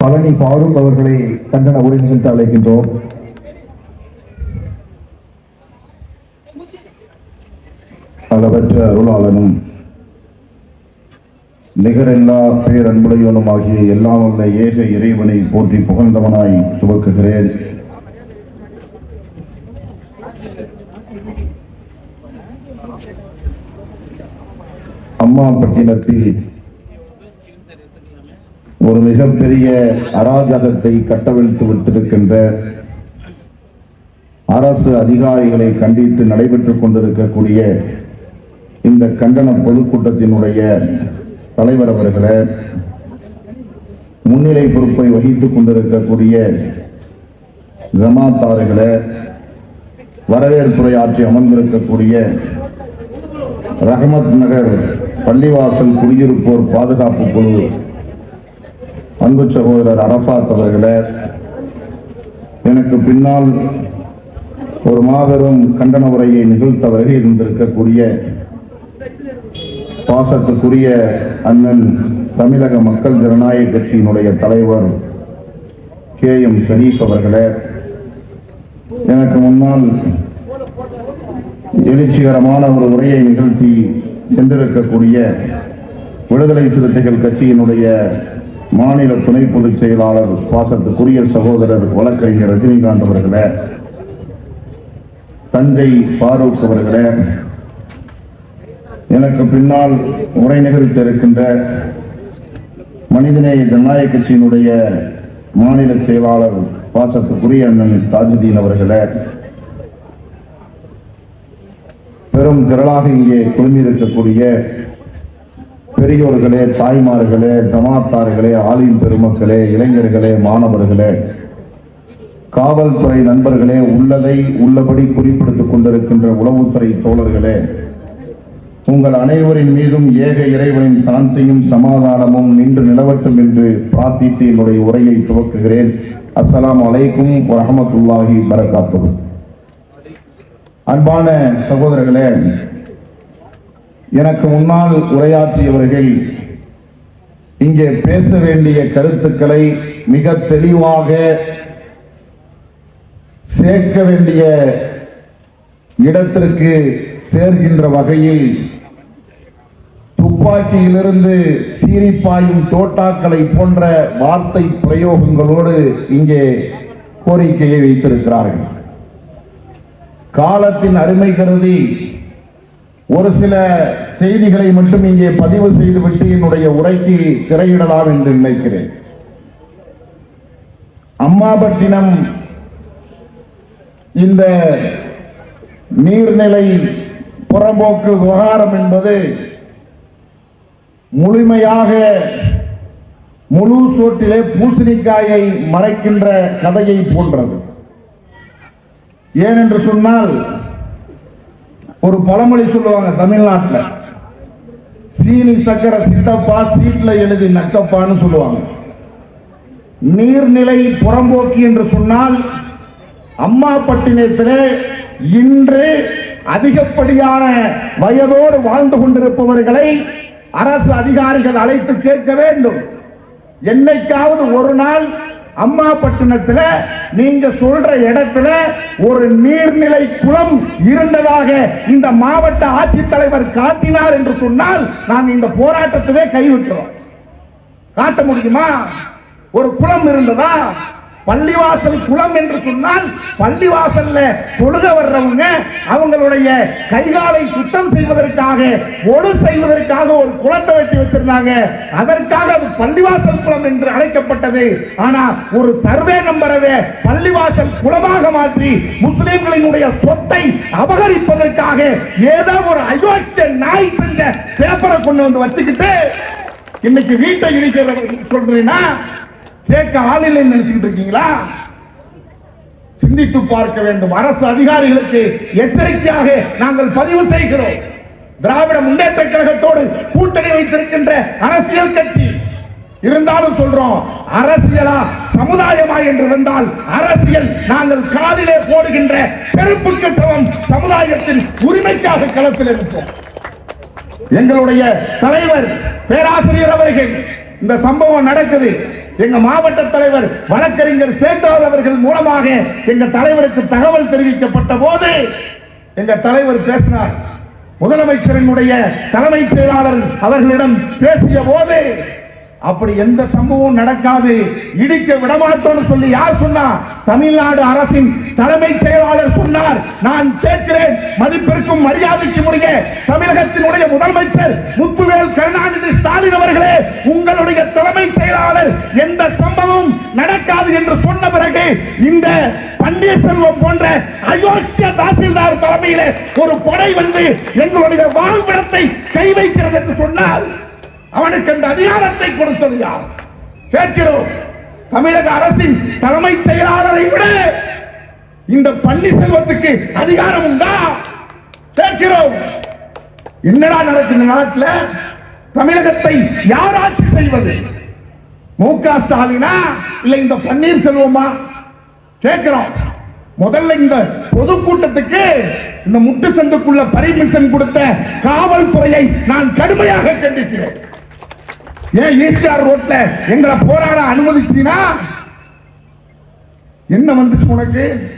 பழனி ஃபாரூக் அவர்களை கண்டன உரை நிகழ்த்த அழைக்கின்றோம். அளவற்ற அருளாளனும் நிகரில்லா பேரன்புடையவனும் ஆகிய எல்லாம் உள்ள ஏக இறைவனை போற்றி புகழ்ந்தவனாய் துவக்குகிறேன். அம்மா பட்டினத்தில் ஒரு மிகப்பெரிய அராஜகத்தை கட்டவிழ்த்து விட்டிருக்கின்ற அரசு அதிகாரிகளை கண்டித்து நடைபெற்றுக் கொண்டிருக்கக்கூடிய இந்த கண்டன பொதுக்கூட்டத்தினுடைய தலைவர் அவர்களே முன்னிலை பொறுப்பை வகித்துக் கொண்டிருக்கக்கூடிய ஜமாத்தார்களே வரவேற்புரை ஆற்றி அமர்ந்திருக்கக்கூடிய ரஹமத் நகர் பள்ளிவாசல் குடியிருப்போர் பாதுகாப்பு குழு அன்பு சகோதரர் அரபாத் அவர்களே எனக்கு பின்னால் ஒரு மாபெரும் கண்டன உரையை நிகழ்த்தவர்கள் இருந்திருக்கக்கூடிய பாசத்துக்குரிய அண்ணன் தமிழக மக்கள் ஜனநாயக கட்சியினுடைய தலைவர் கே எம் ஷரீப் அவர்களே எனக்கு முன்னால் எழுச்சிகரமான ஒரு உரையை நிகழ்த்தி சென்றிருக்கக்கூடிய விடுதலை சிறுத்தைகள் கட்சியினுடைய மாநில துணை பொதுச் செயலாளர் பாசத்துக்குரிய சகோதரர் வழக்கறிஞர் ரஜினிகாந்த் அவர்களே தஞ்சை ஃபாரூக் அவர்களே எனக்கு பின்னால் உரை நிகழ்த்த இருக்கின்ற மனிதநேய ஜனநாயக கட்சியினுடைய மாநில செயலாளர் பாசத்துக்குரிய அண்ணன் தாஜுதீன் அவர்களே பெரும் திரளாக இங்கே குழுமியிருக்கக்கூடிய பெரியோர்களே தாய்மார்களே ஜமாத்தார்களே ஆலின் பெருமக்களே இளைஞர்களே மாணவர்களே காவல்துறை நண்பர்களே உள்ளதை உள்ளபடி குறிப்பிடுத்துக் கொண்டிருக்கின்ற உளவுத்துறை தோழர்களே உங்கள் அனைவரின் மீதும் ஏக இறைவனின் சாந்தியும் சமாதானமும் நின்று நிலவட்டும் என்று பிரார்த்தித்து என்னுடைய உரையை துவக்குகிறேன். அஸ்லாம் அலைக்கும் வரமத்துல்லாஹி வரகாத்துஹு அன்பான சகோதரர்களே எனக்கு முன்னால் உரையாற்றியவர்கள் இங்கே பேச வேண்டிய கருத்துக்களை மிக தெளிவாக சேர்க்க வேண்டிய இடத்திற்கு சேர்கின்ற வகையில் துப்பாக்கியிலிருந்து சீரிப்பாயும் தோட்டாக்களை போன்ற வார்த்தை பிரயோகங்களோடு இங்கே கோரிக்கையை வைத்திருக்கிறார்கள். காலத்தின் அருமை கருதி ஒரு சில செய்திகளை மட்டும் இங்கே பதிவு செய்துவிட்டு என்னுடைய உரைக்கு திரையிடலாம் என்று நினைக்கிறேன். அம்மாபட்டினம் இந்த நீர்நிலை புறம்போக்கு விவகாரம் என்பது முழுமையாக முழு சோட்டிலே பூசணிக்காயை மறைக்கின்ற கதையை போன்றது. ஏனென்று சொன்னால் ஒரு பழமொழி சொல்லுவாங்க தமிழ்நாட்டில். சீனி சக்கரை சித்தப்பா சீட்டில் எழுதி நக்கப்பான்னு சொல்லுவாங்க. நீர்நிலை புறம்போக்கி என்று சொன்னால் அம்மாப்பட்டினத்திலே இன்று அதிகப்படியான வயதோடு வாழ்ந்து கொண்டிருப்பவர்களை அரசு அதிகாரிகள் அழைத்து கேட்க வேண்டும். என்னைக்காவது ஒரு நாள் அம்மாபட்டினத்தில் நீங்க சொல்ற இடத்துல ஒரு நீர்நிலை குளம் இருந்ததாக இந்த மாவட்ட ஆட்சித்தலைவர் காட்டினார் என்று சொன்னால் நாங்கள் இந்த போராட்டத்திலே கைவிட்டுறோம். காட்ட முடியுமா? ஒரு குளம் இருந்ததா? பள்ளிவாசல் குளம் என்று சொன்னால் பள்ளிவாசல்ல தொழுக வர்றவங்க அவங்களுடைய கைகாலை சுத்தம் செய்வதற்காக ஒழு செய்வதற்காக ஒரு குளத்தை வெட்டி வச்சிருந்தாங்க. அதற்காக அது பள்ளிவாசல் குளம் என்று அழைக்கப்பட்டது. ஆனா ஒரு சர்வே நம்பரவே பள்ளிவாசல் குளமாக மாற்றி முஸ்லிம்களினுடைய சொத்தை அபகரிப்பதற்காக ஏதோ ஒரு அயோக்கிய நாய் செஞ்ச பேப்பரை கொண்டு வந்து வச்சுக்கிட்டு இன்னைக்கு வீட்டை இடிக்கிற சொல்றீங்கன்னா கேட்க ஆளில்லை நினைச்சுக்கிட்டு இருக்கீங்களா? சிந்தித்து பார்க்க வேண்டும். அரசு அதிகாரிகளுக்கு எச்சரிக்கையாக நாங்கள் பதிவு செய்கிறோம். திராவிட முன்னேற்ற கழகத்தோடு கூட்டணி வைத்திருக்கின்ற அரசியல் கட்சி. இருந்தாலும் சொல்றோம் அரசியலா சமுதாயமா என்று இருந்தால் அரசியல் நாங்கள் காலிலே போடுகின்ற செருப்புக்கு சமம். சமுதாயத்தின் உரிமைக்காக களத்தில் இருப்போம் எங்களுடைய தலைவர் பேராசிரியர் அவர்கள் இந்த சம்பவம் நடக்குது. எங்க மாவட்ட தலைவர் வழக்கறிஞர் சேட்டார் அவர்கள் மூலமாக எங்க தலைவருக்கு தகவல் தெரிவிக்கப்பட்ட போது எங்க தலைவர் பேசினார். முதலமைச்சரினுடைய தலைமைச் செயலாளர் அவர்களிடம் பேசிய போது அப்படி எந்த சம்பவம் நடக்காது. இடிக்க விடமாட்டோம்னு சொல்லி யார் சொன்னா? தமிழ்நாடு அரசின் தலைமைச் செயலாளர் சொன்னார். நான் கேட்கிறேன் மதிப்பிற்கும் மரியாதைக்கும் உடைய தமிழகத்தினுடைய முதலமைச்சர் முத்துவேல் கருணாநிதி ஸ்டாலின் அவர்களே உங்களுடைய தலைமை செயலாளர் எந்த சம்பவம் நடக்காது என்று சொன்ன பிறகு இந்த பன்னீர்செல்வம் போன்ற அயோக்கிய தாசில்தார் தலைமையிலே ஒரு படை வந்து எங்களுடைய வாழ்விடத்தை கை வைக்கிறது என்று சொன்னால் அவனுக்கு அந்த அதிகாரத்தை கொடுத்தது யார்? கேட்கிறோம். தமிழக அரசின் தலைமைச் செயலாளரை விட இந்த பன்னீர்செல்வத்துக்கு அதிகாரம் உண்டா? கேட்கிறோம். என்னடா நடக்குது நாட்டில்? தமிழகத்தை யார் ஆட்சி செய்வது? மு க ஸ்டாலினா இல்ல இந்த பன்னீர்செல்வமா கேட்கிறோம். முதல்ல இந்த பொதுக்கூட்டத்துக்கு இந்த முட்டு சந்துக்குள்ள பரிமிஷன் கொடுத்த காவல்துறையை நான் கடுமையாக கண்டிக்கிறேன். ஏன் ஈசிஆர் ரோட்ல எங்களை போராட அனுமதிச்சினா? என்ன வந்துச்சு உனக்கு?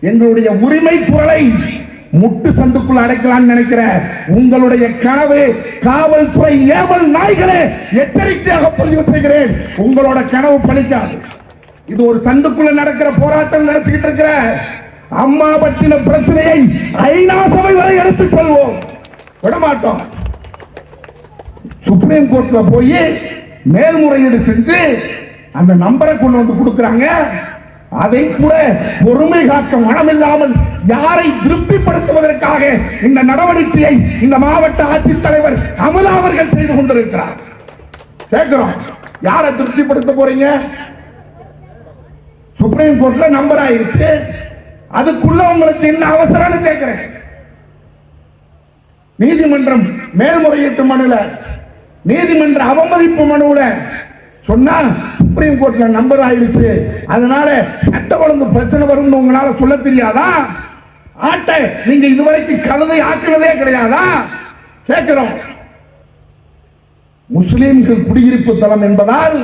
எங்களுடைய உரிமை குரலை முட்டு சந்துக்குள்ள அடைக்கலாம்னு நினைக்கிற உங்களுடைய கனவு காவல்துறை ஏவல் நாய்களே எச்சரிக்கையாக பதிவு செய்கிறேன். உங்களோட கனவு பழிக்காது. இது ஒரு சந்துக்குள்ள நடக்கிற போராட்டம் நினைச்சுக்கிட்டு இருக்கிற அம்மா பற்றின பிரச்சனையை ஐநா சபை வரை எடுத்துச் சொல்வோம். விடமாட்டோம். சுப்ரீம் கோர்ட்ல போய் மேல்முறையீடு செஞ்சு அந்த நம்பரை கொண்டு வந்து கொடுக்கறாங்க. அதை கூட பொறுமை காக்க மனமில்லாமல் யாரை திருப்திப்படுத்துவதற்காக இந்த நடவடிக்கையை இந்த மாவட்ட ஆட்சித்தலைவர் அமுதா அவர்கள் செய்து கொண்டிருக்கிறார். கேட்கிறோம் யாரை திருப்திப்படுத்த போறீங்க? சுப்ரீம் கோர்ட்ல நம்பர் ஆயிருச்சு. அதுக்குள்ள உங்களுக்கு என்ன அவசரம்னு கேட்கிறேன் நீதிமன்றம் மேல்முறையீட்டு மனுல நீதிமன்ற அவமதிப்பு மனுவில் சொன்னா சுப்ரீம் கோர்ட்ல நம்பர் ஆயிடுச்சு. அதனால சட்ட ஒழுங்கு பிரச்சனை வரும்னு உங்களால சொல்ல தெரியாதா? ஆட்டை நீங்க இதுவரைக்கும் கலந்து ஆக்கினதே கிடையாதா? கேட்கிறோம். முஸ்லிம்கள் குடியிருப்பு தலம் என்பதால்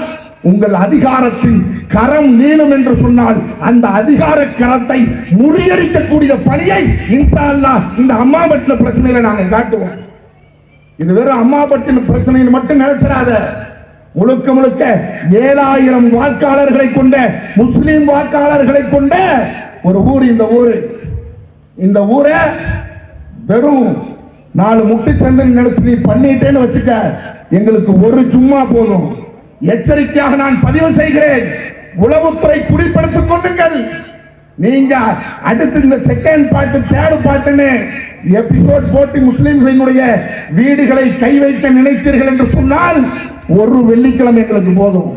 உங்கள் அதிகாரத்தின் கரம் நீளும் என்று சொன்னால் அந்த அதிகார கரத்தை முறியடிக்கக்கூடிய பணியை இன்ஷா அல்லாஹ் இந்த அம்மாவட்டில் பிரச்சனையில நாங்கள் காட்டுவோம். இது வெறும் அம்மாபட்டின பிரச்சனையில் மட்டும் நினைச்சிடாத. முழுக்க முழுக்க ஏழாயிரம் வாக்காளர்களை கொண்ட முஸ்லிம் வாக்காளர்களை கொண்ட ஒரு ஊர் இந்த ஊர். இந்த ஊரை வெறும் நாலு முட்டு சந்தன் நினைச்சு நீ பண்ணிட்டேன்னு வச்சுக்க. எங்களுக்கு ஒரு சும்மா போதும். எச்சரிக்கையாக நான் பதிவு செய்கிறேன். உளவுத்துறை குறிப்படுத்திக் கொள்ளுங்கள். நீங்க அடுத்து இந்த செகண்ட் பாட்டு தேர்ட் பாட்டுன்னு எபிசோட் போட்டு முஸ்லிம்களினுடைய வீடுகளை கை வைக்க நினைத்தீர்கள் என்று சொன்னால் ஒரு வெள்ளிக்கிழமை எங்களுக்கு போதும்.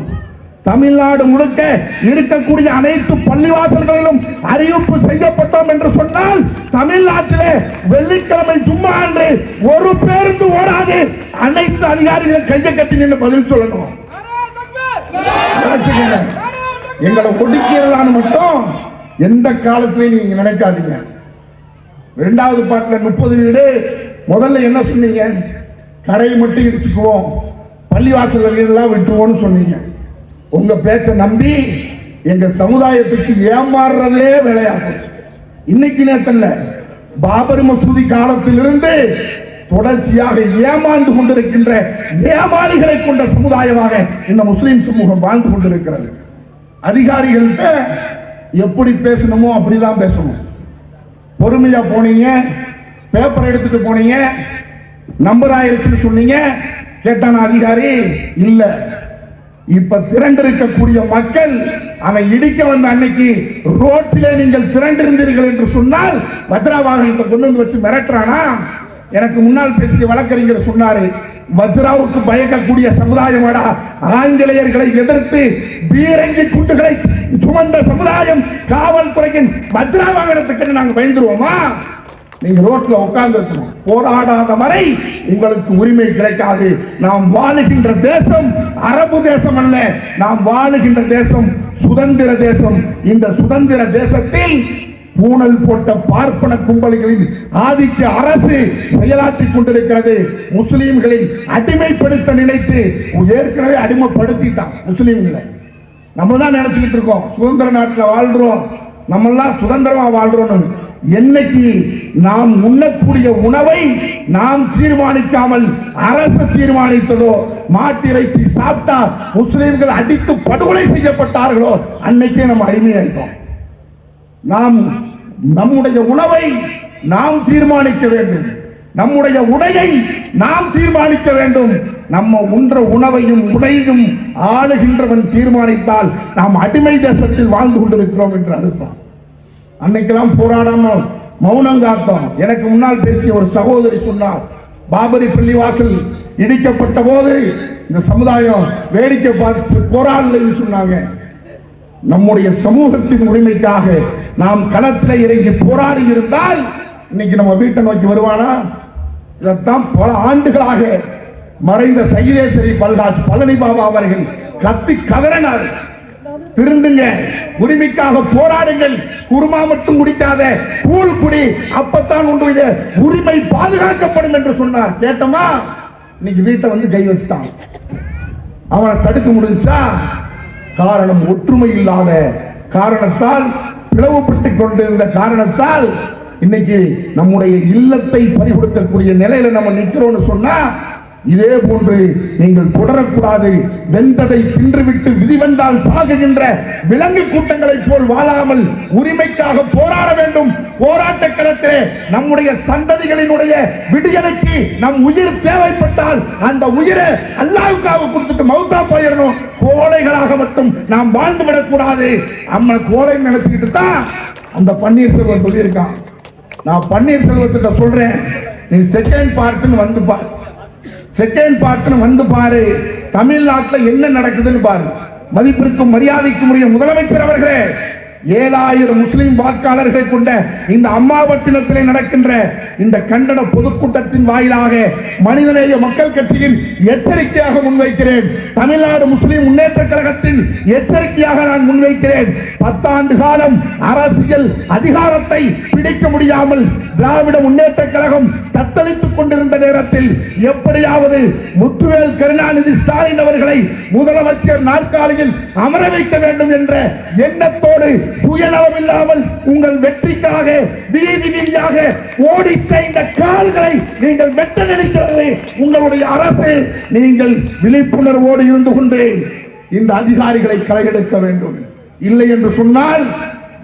தமிழ்நாடு முழுக்க இருக்கக்கூடிய அனைத்து பள்ளிவாசல்களிலும் அறிவிப்பு செய்யப்பட்டோம் என்று சொன்னால் தமிழ்நாட்டிலே வெள்ளிக்கிழமை சும்மா அன்று ஒரு பேருந்து ஓடாது. அனைத்து அதிகாரிகளும் கையை கட்டி நின்று பதில் சொல்லணும். எங்களை ஒடுக்கிறதான்னு மட்டும் எந்த காலத்திலையும் நீங்க நினைக்காதீங்க. ரெண்டாவது பாட்டில் முப்பது வீடு. முதல்ல என்ன சொன்னீங்க? கடையை மட்டும் இடிச்சுக்குவோம். பள்ளிவாசல் வீடெல்லாம் விட்டுவோன்னு சொன்னீங்க. உங்க பேச்சை நம்பி எங்க சமுதாயத்துக்கு ஏமாறுறதே வேலையா போச்சு இன்னைக்கு நேரத்தில் பாபர் மசூதி காலத்திலிருந்து தொடர்ச்சியாக ஏமாந்து கொண்டிருக்கின்ற ஏமாளிகளை கொண்ட சமுதாயமாக இந்த முஸ்லிம் சமூகம் வாழ்ந்து கொண்டிருக்கிறது. அதிகாரிகள்கிட்ட எப்படி பேசணுமோ அப்படிதான் பேசணும். பொறுமையா போனீங்க பேப்பர் எடுத்துட்டு போனீங்க நம்பர் ஆயிருச்சுன்னு சொன்னீங்க கேட்டான அதிகாரி இல்ல. இப்ப திரண்டிருக்கக்கூடிய மக்கள் அவன் இடிக்க வந்த அன்னைக்கு ரோட்டிலே நீங்கள் திரண்டிருந்தீர்கள் என்று சொன்னால் வஜ்ரா வாகனத்தை கொண்டு வந்து வச்சு மிரட்டுறானா? எனக்கு முன்னால் பேசிய வழக்கறிஞர் சொன்னாரு வஜ்ராவுக்கு பயக்கக்கூடிய சமுதாயமாடா ஆங்கிலேயர்களை எதிர்த்து பீரங்கி குண்டுகளை சுமந்த சமுதாயம் காவல்துறையின் வஜ்ரா வாகனத்துக்கு நாங்கள் பயந்துருவோமா? நீங்க ரோட்ல உட்கார்ந்து போராடாத வரை உங்களுக்கு உரிமை கிடைக்காது. நாம் வாழுகின்ற தேசம் அரபு தேசம் அல்ல. நாம் வாழுகின்ற தேசம் சுதந்திர தேசம். இந்த சுதந்திர தேசத்தில் பூணல் போட்ட பார்ப்பன கும்பல்களின் ஆதிக்க அரசு செயலாற்றிக் கொண்டிருக்கிறது. முஸ்லீம்களை அடிமைப்படுத்த நினைத்து ஏற்கனவே அடிமைப்படுத்திட்டான் முஸ்லீம்களை. நம்ம தான் நினைச்சுக்கிட்டு இருக்கோம். சுதந்திர நாட்டில் வாழ்றோம். நம்மெல்லாம் சுதந்திரமா வாழ்கிறோம்னு என்னைக்கு நாம் உண்ணக்கூடிய உணவை நாம் தீர்மானிக்காமல் அரசு தீர்மானித்ததோ மாட்டிறைச்சி சாப்பிட்டா முஸ்லிம்கள் அடித்து படுகொலை செய்யப்பட்டார்களோ அன்னைக்கே நம்ம அடிமையாயிட்டோம். நாம் நம்முடைய உணவை நாம் தீர்மானிக்க வேண்டும். நம்முடைய உடையை நாம் தீர்மானிக்க வேண்டும். நம்ம உன்ற உணவையும் உடையும் ஆளுகின்றவன் தீர்மானித்தால் நாம் அடிமை தேசத்தில் வாழ்ந்து கொண்டிருக்கிறோம் என்று அர்த்தம். அன்னைக்கெல்லாம் போராடாமல் மௌனம் காத்தோம். எனக்கு முன்னால் பேசிய ஒரு சகோதரி சொன்னார் பாபரி பள்ளிவாசல் இடிக்கப்பட்ட போது இந்த சமுதாயம் வேடிக்கை பார்த்து போராடலைன்னு சொன்னாங்க. நம்முடைய சமூகத்தின் உரிமைக்காக நாம் களத்தில் இறங்கி போராடி இருந்தால் இன்னைக்கு நம்ம வீட்டை நோக்கி வருவானா? இதைத்தான் பல ஆண்டுகளாக மறைந்த சைதேஸ்வரி பல்காஸ் பழனி பாபா அவர்கள் கத்தி கதறினார். திருந்துங்க உரிமைக்காக போராடுங்கள். குருமா மட்டும் குடிக்காத கூழ் குடி அப்பத்தான் உன்னுடைய உரிமை பாதுகாக்கப்படும் என்று சொன்னார். கேட்டோமா? இன்னைக்கு வீட்டை வந்து கை வச்சுட்டான். அவனை தடுக்க முடிஞ்சா காரணம் ஒற்றுமை இல்லாத காரணத்தால் பிளவுபட்டுக் கொண்டிருந்த காரணத்தால் இன்னைக்கு நம்முடைய இல்லத்தை பறிகொடுக்கக்கூடிய நிலையில நம்ம நிற்கிறோம்னு சொன்னா இதே போன்று நீங்கள் தொடரக்கூடாது. வெந்ததை தின்றுவிட்டு விதி வந்தால் சாகுகின்ற விலங்கு கூட்டங்களைப் போல் வாழாமல் உரிமைக்காக போராட வேண்டும். போராட்ட களத்திலே நம்முடைய சந்ததிகளினுடைய விடுதலைக்கு நம் உயிர் தேவைப்பட்டால் அந்த உயிரை அல்லாவுக்காக கொடுத்துட்டு மௌத்தா போயிடணும். கோழைகளாக மட்டும் நாம் வாழ்ந்து விடக்கூடாது. நம்ம கோழை நினைச்சுக்கிட்டு தான் அந்த பன்னீர்செல்வம் சொல்லியிருக்கான். நான் பன்னீர்செல்வத்திட்ட சொல்றேன் நீ செகண்ட் பார்ட்டுன்னு வந்து பார். செகண்ட் பார்ட்னு வந்து பாரு. தமிழ்நாட்டில் என்ன நடக்குதுன்னு பாரு. மதிப்பிற்கும் மரியாதைக்கும் உரிய முதலமைச்சர் அவர்களே ஏழாயிரம் முஸ்லிம் வாக்காளர்களை கொண்ட இந்த அம்மாவட்டினத்திலே நடக்கின்ற இந்த கண்டன பொதுக்கூட்டத்தின் வாயிலாக மனிதநேய மக்கள் கட்சியின் எச்சரிக்கையாக முன்வைக்கிறேன். தமிழ்நாடு முஸ்லிம் முன்னேற்ற கழகத்தின் எச்சரிக்கையாக நான் முன்வைக்கிறேன். பத்தாண்டு காலம் அரசியல் அதிகாரத்தை பிடிக்க முடியாமல் திராவிட முன்னேற்ற கழகம் தத்தளித்துக் கொண்டிருந்த நேரத்தில் எப்படியாவது முத்துவேல் கருணாநிதி ஸ்டாலின் அவர்களை முதலமைச்சர் நாற்காலியில் அமர வைக்க வேண்டும் என்ற எண்ணத்தோடு சுயநலம் இல்லாமல் உங்கள் வெற்றிக்காக வீதி வீதியாக ஓடித்த இந்த கால்களை நீங்கள் வெட்ட நினைக்கிறது உங்களுடைய அரசு நீங்கள் விழிப்புணர்வோடு இருந்து கொண்டு இந்த அதிகாரிகளை களையெடுக்க வேண்டும். இல்லை என்று சொன்னால்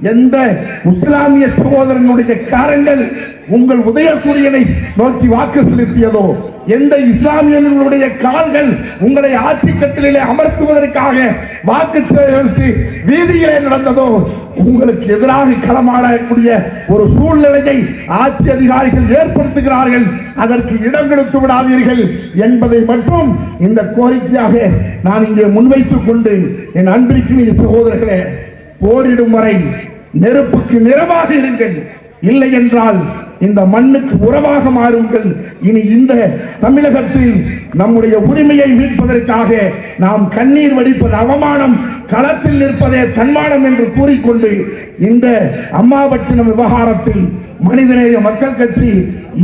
எந்த இஸ்லாமிய சகோதரனுடைய காரங்கள் உங்கள் உதயசூரியனை நோக்கி வாக்கு செலுத்தியதோ எந்த இஸ்லாமியர்களுடைய கால்கள் உங்களை ஆட்சி கட்டிலே அமர்த்துவதற்காக வாக்கு செலுத்தி வீதியிலே நடந்ததோ உங்களுக்கு எதிராக களமாடக்கூடிய ஒரு சூழ்நிலையை ஆட்சி அதிகாரிகள் ஏற்படுத்துகிறார்கள். அதற்கு இடம் கொடுத்து விடாதீர்கள் என்பதை மட்டும் இந்த கோரிக்கையாக நான் இங்கே முன்வைத்துக் கொண்டு என் அன்பிற்குரிய சகோதரர்களே போரிடும் வரை நெருப்புக்கு நிறமாக இருங்கள். இல்லை என்றால் இந்த மண்ணுக்கு உறவாக மாறுங்கள். இனி இந்த தமிழகத்தில் நம்முடைய உரிமையை மீட்பதற்காக நாம் கண்ணீர் வடிப்பது அவமானம் களத்தில் நிற்பதே தன்மானம் என்று கூறிக்கொண்டு இந்த அம்மாபட்டினம் விவகாரத்தில் மனிதநேய மக்கள் கட்சி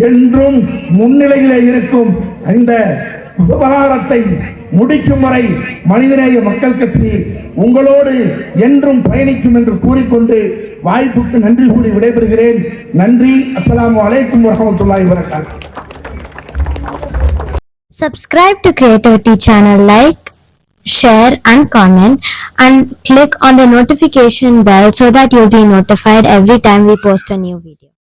என்றும் முன்னிலையிலே இருக்கும். இந்த விவகாரத்தை முடிக்கும் வரை மனிதநேய மக்கள் கட்சி உங்களோடு என்றும் பயணிக்கும் என்று கூறிக்கொண்டு வாய்ப்புக்கு நன்றி கூறி விடைபெறுகிறேன் நன்றி அஸ்ஸலாமு அலைக்கும் வரஹ்மத்துல்லாஹி வரகாத்துஹு Subscribe to Creativity channel, like, share and comment and click on the notification bell so that you'll be notified every time we post a new video.